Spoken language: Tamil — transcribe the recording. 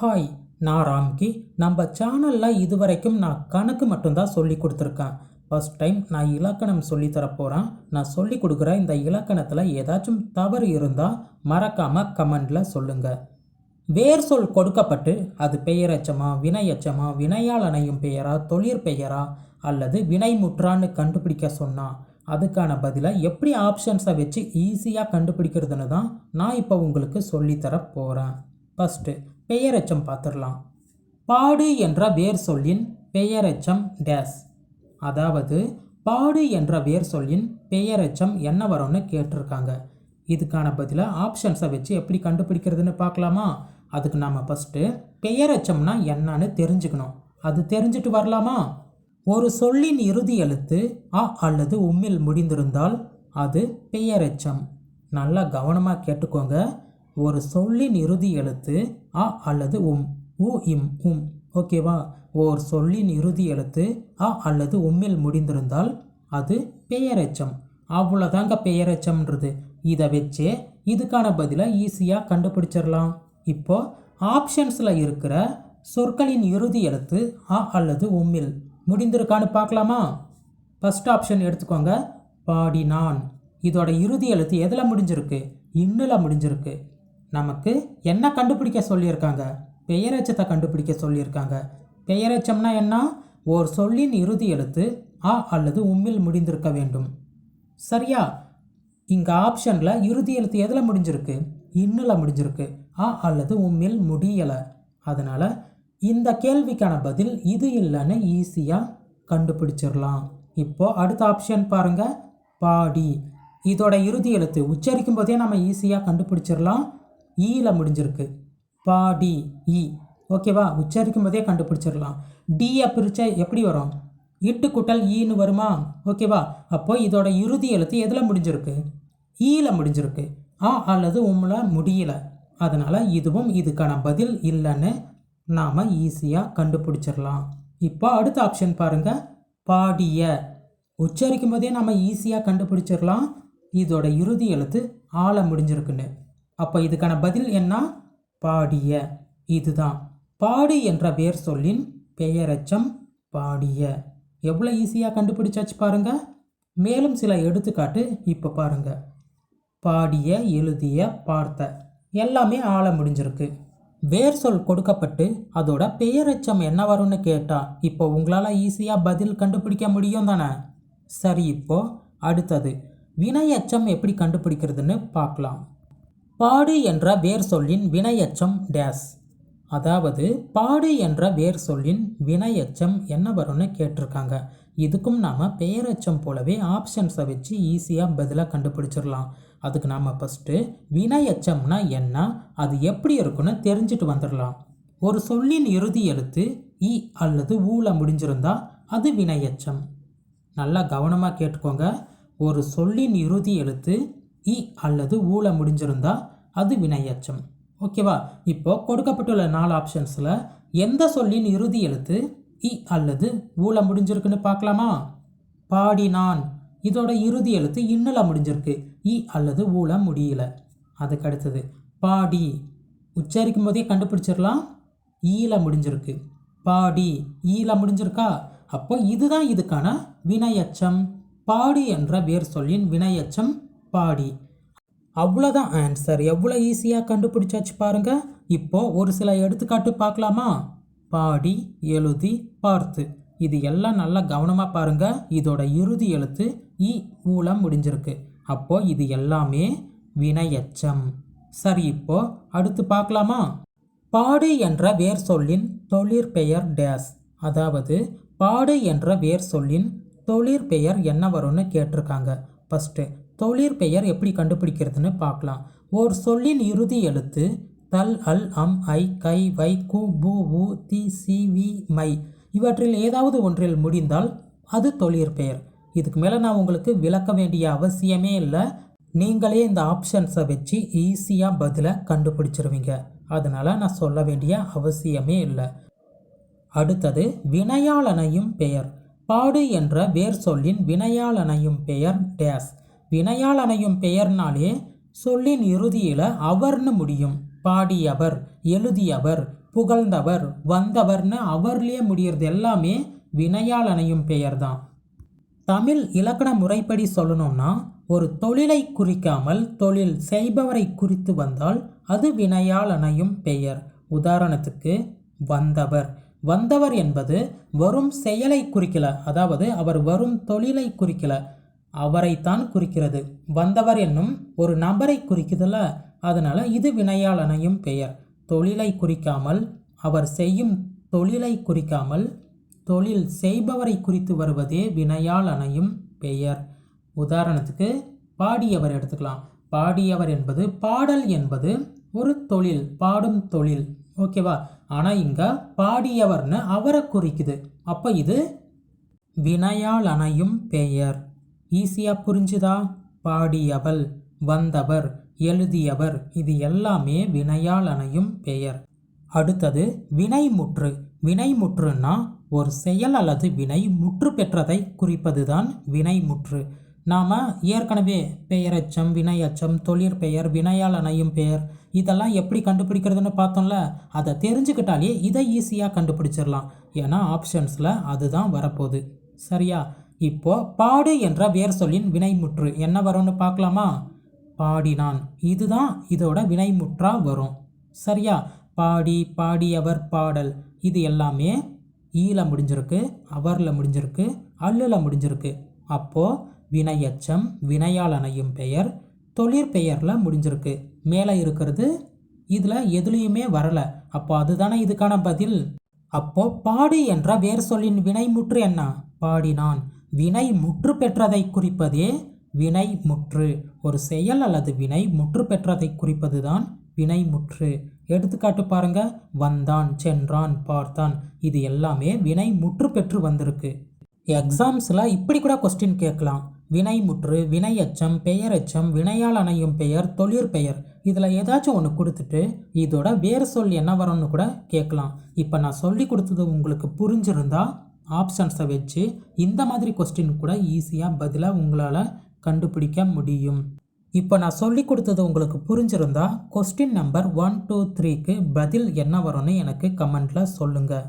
ஹாய் நான் ராம்கி. நம்ம சேனலில் இதுவரைக்கும் நான் கணக்கு மட்டும்தான் சொல்லி கொடுத்துருக்கேன். ஃபஸ்ட் டைம் நான் இலக்கணம் சொல்லித்தரப்போகிறேன் போகிறேன் நான் சொல்லி கொடுக்குற இந்த இலக்கணத்தில் ஏதாச்சும் தவறு இருந்தால் மறக்காமல் கமெண்டில் சொல்லுங்கள் வேர் சொல் கொடுக்கப்பட்டு அது பெயரெச்சமா வினையச்சமா வினையால் அணையும் பெயரா தொழிற் பெயரா அல்லது வினைமுற்றான்னு கண்டுபிடிக்க சொன்னான் அதுக்கான பதிலை எப்படி ஆப்ஷன்ஸை வச்சு ஈஸியாக கண்டுபிடிக்கிறதுன்னு தான் நான் இப்போ உங்களுக்கு சொல்லித்தர போகிறேன் ஃபஸ்ட்டு பெயரெச்சம் பார்த்துடலாம். பாடு என்ற வேர் சொல்லின் பெயரெச்சம் டேஸ் அதாவது பாடு என்ற வேர் சொல்லின் பெயரெச்சம் என்ன வரும்னு கேட்டிருக்காங்க. இதுக்கான பதிலாக ஆப்ஷன்ஸை வச்சு எப்படி கண்டுபிடிக்கிறதுன்னு பார்க்கலாமா? அதுக்கு நாம் ஃபஸ்ட்டு பெயரச்சம்னா என்னன்னு தெரிஞ்சுக்கணும். அது தெரிஞ்சுட்டு வரலாமா? ஒரு சொல்லின் இறுதி எழுத்து அ அல்லது உம்மில் முடிந்திருந்தால் அது பெயரச்சம். நல்லா கவனமாக கேட்டுக்கோங்க. ஒரு சொல்லின் இறுதி எழுத்து அ அல்லது உம். உ இம் உம். ஓகேவா ஓர் சொல்லின் இறுதி எழுத்து அ அல்லது உம்மில் முடிந்திருந்தால் அது பெயரெச்சம். அவ்வளோதாங்க பெயரெச்சம்ன்றது. இதை வச்சே இதுக்கான பதிலை ஈஸியாக கண்டுபிடிச்சிடலாம். இப்போ ஆப்ஷன்ஸில் இருக்கிற சொற்களின் இறுதி எழுத்து அ அல்லது உம்மில் முடிந்திருக்கான்னு பார்க்கலாமா? ஃபஸ்ட் ஆப்ஷன் எடுத்துக்கோங்க. பாடினான். இதோட இறுதி எழுத்து எதில் முடிஞ்சிருக்கு? இன்னில் முடிஞ்சிருக்கு. நமக்கு என்ன கண்டுபிடிக்க சொல்லியிருக்காங்க? பெயரெச்சத்தை கண்டுபிடிக்க சொல்லியிருக்காங்க. பெயரெச்சம்னா என்ன? ஓர் சொல்லின் இறுதி எழுத்து ஆ அல்லது உம்மில் முடிந்திருக்க வேண்டும். சரியா? இங்கே ஆப்ஷனில் இறுதி எழுத்து எதில் முடிஞ்சிருக்கு? இன்னில் முடிஞ்சிருக்கு. ஆ அல்லது உம்மில் முடியலை. அதனால் இந்த கேள்விக்கான பதில் இது இல்லைன்னு ஈஸியாக கண்டுபிடிச்சிடலாம் இப்போது அடுத்த ஆப்ஷன் பாருங்கள் பாடி. இதோட இறுதி எழுத்து உச்சரிக்கும் போதே நம்ம ஈஸியாக கண்டுபிடிச்சிடலாம் ஈயில் முடிஞ்சிருக்கு. பாடி ஈ ஓகேவா? உச்சரிக்கும் போதே கண்டுபிடிச்சிடலாம் டியை பிரித்தா எப்படி வரும்? இட்டு குட்டல் ஈன்னு வருமா? ஓகேவா? அப்போ இதோட இறுதி எழுத்து எதில் முடிஞ்சிருக்கு? ஈயில் முடிஞ்சிருக்கு. ஆ அல்லது உம்ல முடியல. அதனால் இதுவும் இதுக்கான பதில் இல்லைன்னு நாம் ஈஸியாக கண்டுபிடிச்சிடலாம். இப்போ அடுத்த ஆப்ஷன் பாருங்க. பாடிய. உச்சரிக்கும் போதே நம்ம ஈஸியாக கண்டுபிடிச்சிடலாம். இதோட இறுதி எழுத்து ஆள முடிஞ்சிருக்குன்னு. அப்போ இதுக்கான பதில் என்ன? பாடிய. இதுதான். பாடு என்ற வேர் சொல்லின் பெயரச்சம் பாடிய. எவ்வளோ ஈஸியாக கண்டுபிடிச்சாச்சு பாருங்க. மேலும் சில எடுத்துக்காட்டு இப்போ பாருங்க. பாடிய எழுதிய பார்த்த. எல்லாமே ஆள முடிஞ்சிருக்கு. வேர் சொல் கொடுக்கப்பட்டு அதோட பெயரெச்சம் என்ன வரும்னு கேட்டால் இப்போ உங்களால் ஈஸியாக பதில் கண்டுபிடிக்க முடியும் தானே? சரி இப்போ அடுத்தது. வினையச்சம் எப்படி கண்டுபிடிக்கிறதுன்னு பார்க்கலாம். பாடு என்ற வேர் சொல்லின் வினையச்சம் டேஸ். அதாவது பாடு என்ற வேர் சொல்லின் வினையச்சம் என்ன வரும்னு கேட்டிருக்காங்க. இதுக்கும் நாம் பெயரச்சம் போலவே ஆப்ஷன்ஸை வச்சு ஈஸியாக பதிலாக கண்டுபிடிச்சிடலாம் அதுக்கு நாம் ஃபஸ்ட்டு வினையச்சம்னா என்ன அது எப்படி இருக்குன்னு தெரிஞ்சுட்டு வந்துடலாம் ஒரு சொல்லின் இறுதி எழுத்து இ அல்லது ஊல முடிஞ்சிருந்தா அது வினையச்சம். நல்லா கவனமாக கேட்டுக்கோங்க. ஒரு சொல்லின் இறுதி எழுத்து இ அல்லது ஊல முடிஞ்சிருந்தா அது வினையச்சம். ஓகேவா? இப்போ கொடுக்கப்பட்டுள்ள நாலு ஆப்ஷன்ஸில் எந்த சொல்லின் இறுதி எழுத்து இ அல்லது ஊல முடிஞ்சிருக்குன்னு பார்க்கலாமா? பாடினான். இதோட இறுதி எழுத்து இன்னில் முடிஞ்சிருக்கு. இ அல்லது ஊல முடியல. அதுக்கு அடுத்தது பாடி. உச்சரிக்கும் போதே கண்டுபிடிச்சிடலாம். ஈல முடிஞ்சிருக்கு. பாடி. ஈல முடிஞ்சிருக்கா? அப்போ இதுதான் இதுக்கான வினையச்சம். பாடி என்ற வேர் சொல்லின் வினையச்சம் பாடி அவ்வளோதான் ஆன்சர் எவ்வளோ ஈஸியாக கண்டுபிடிச்சாச்சு பாருங்க. இப்போ ஒரு சில எடுத்துக்காட்டு பார்க்கலாமா? பாடி எழுதி பார்த்து. இது எல்லாம் நல்லா கவனமாக பாருங்க. இதோட இறுதி எழுத்து இ மூலம் முடிஞ்சிருக்கு. அப்போ இது எல்லாமே வினையச்சம். சரி இப்போ அடுத்து பார்க்கலாமா? பாடு என்ற வேர் சொல்லின் தொழிற்பெயர் டேஸ் அதாவது பாடு என்ற வேர் சொல்லின் தொழிற்பெயர் என்ன வரும்னு கேட்டிருக்காங்க. ஃபஸ்ட்டு தொழிற்பெயர் எப்படி கண்டுபிடிக்கிறதுன்னு பார்க்கலாம். ஓர் சொல்லின் இறுதி எழுத்து தல் அல் அம் ஐ கை வை கு பு உ தி சி வி மை. இவற்றில் ஏதாவது ஒன்றில் முடிந்தால் அது தொழிற்பெயர் இதுக்கு மேலே நான் உங்களுக்கு விளக்க வேண்டிய அவசியமே இல்லை. நீங்களே இந்த ஆப்ஷன்ஸை வச்சு ஈஸியாக பதிலை கண்டுபிடிச்சிருவீங்க. அதனால் நான் சொல்ல வேண்டிய அவசியமே இல்லை. அடுத்தது வினையாளனையும் பெயர். பாடு என்ற வேர் சொல்லின் வினையாளனையும் பெயர் டேஸ். வினையாளனையும் பெயர்னாலே சொல்லின் இறுதியில் அவர்னு முடியும். பாடியவர் எழுதியவர் புகழ்ந்தவர் வந்தவர்னு அவர்லேயே முடியறது எல்லாமே வினையால் அணையும் பெயர் தான் தமிழ் இலக்கண முறைப்படி சொல்லணும்னா ஒரு தொழிலை குறிக்காமல் தொழில் செய்பவரை குறித்து வந்தால் அது வினையால் அணையும் பெயர். உதாரணத்துக்கு வந்தவர். வந்தவர் என்பது வரும் செயலை குறிக்கல அதாவது அவர் வரும் தொழிலை குறிக்கல. அவரைத்தான் குறிக்கிறது. வந்தவர் என்னும் ஒரு நபரை குறிக்குதுல்ல அதனால் இது வினையாளனையும் அணையும் பெயர். தொழிலை குறிக்காமல் அவர் செய்யும் தொழிலை குறிக்காமல் தொழில் செய்பவரை குறித்து வருவதே வினையாளனையும் அணையும் பெயர். உதாரணத்துக்கு பாடியவர் எடுத்துக்கலாம். பாடியவர் என்பது பாடல் என்பது ஒரு தொழில் பாடும் தொழில். ஓகேவா ஆனால் இங்கே பாடியவர்னு அவரை குறிக்குது. அப்போ இது வினையாளனையும் பெயர். ஈஸியாக புரிஞ்சுதா? பாடியவள் வந்தவர் எழுதியவர் இது எல்லாமே வினையால் அணையும் பெயர். அடுத்தது வினைமுற்று. வினைமுற்றுன்னா ஒரு செயல் அல்லது வினை முற்று பெற்றதை குறிப்பதுதான் வினைமுற்று. நாம் ஏற்கனவே பெயரச்சம் வினையச்சம் தொழிற்பெயர் வினையால் அணையும் பெயர் இதெல்லாம் எப்படி கண்டுபிடிக்கிறதுன்னு பார்த்தோம்ல அதை தெரிஞ்சுக்கிட்டாலே இதை ஈஸியாக கண்டுபிடிச்சிடலாம் ஏன்னா ஆப்ஷன்ஸில் அதுதான் வரப்போகுது. சரியா? இப்போ பாடு என்ற வேர் சொல்லின் வினைமுற்று என்ன வரும்னு பார்க்கலாமா? பாடினான். இதுதான் இதோட வினைமுற்றா வரும். சரியா? பாடி பாடியவர் பாடல். இது எல்லாமே ஈல முடிஞ்சிருக்கு அவரில் முடிஞ்சிருக்கு அல்லுல முடிஞ்சிருக்கு. அப்போது வினையச்சம் வினையால் அணையும் பெயர் தொழிற்பெயரில் முடிஞ்சிருக்கு. மேலே இருக்கிறது இதில் எதுலேயுமே வரலை. அப்போ அதுதானே இதுக்கான பதில்? அப்போ பாடு என்ற வேர் சொல்லின் வினைமுற்று என்ன? பாடினான். வினை முற்று பெற்றதை குறிப்பதே வினை முற்று. ஒரு செயல் அல்லது வினை முற்று பெற்றதை குறிப்பதுதான் வினைமுற்று எடுத்துக்காட்டு பாருங்க. வந்தான் சென்றான் பார்த்தான். இது எல்லாமே வினை முற்று பெற்று வந்திருக்கு. எக்ஸாம்ஸில் இப்படி கூட கொஸ்டின் கேட்கலாம். வினை முற்று வினை அச்சம் பெயர் அச்சம் வினையால் அணையும் பெயர் தொழிற்பெயர் இதில் ஏதாச்சும் ஒன்று கொடுத்துட்டு இதோட வேறு சொல் என்ன வரும்னு கூட கேட்கலாம். இப்போ நான் சொல்லி கொடுத்தது உங்களுக்கு புரிஞ்சிருந்தா ஆப்ஷன்ஸை வச்சு இந்த மாதிரி கொஸ்டின் கூட ஈஸியாக பதிலாக உங்களால் கண்டுபிடிக்க முடியும். இப்போ நான் சொல்லி கொடுத்தது உங்களுக்கு புரிஞ்சிருந்தா கொஸ்டின் நம்பர் ஒன் டூ த்ரீக்கு பதில் என்ன வரும்னு எனக்கு கமெண்ட்டில் சொல்லுங்கள்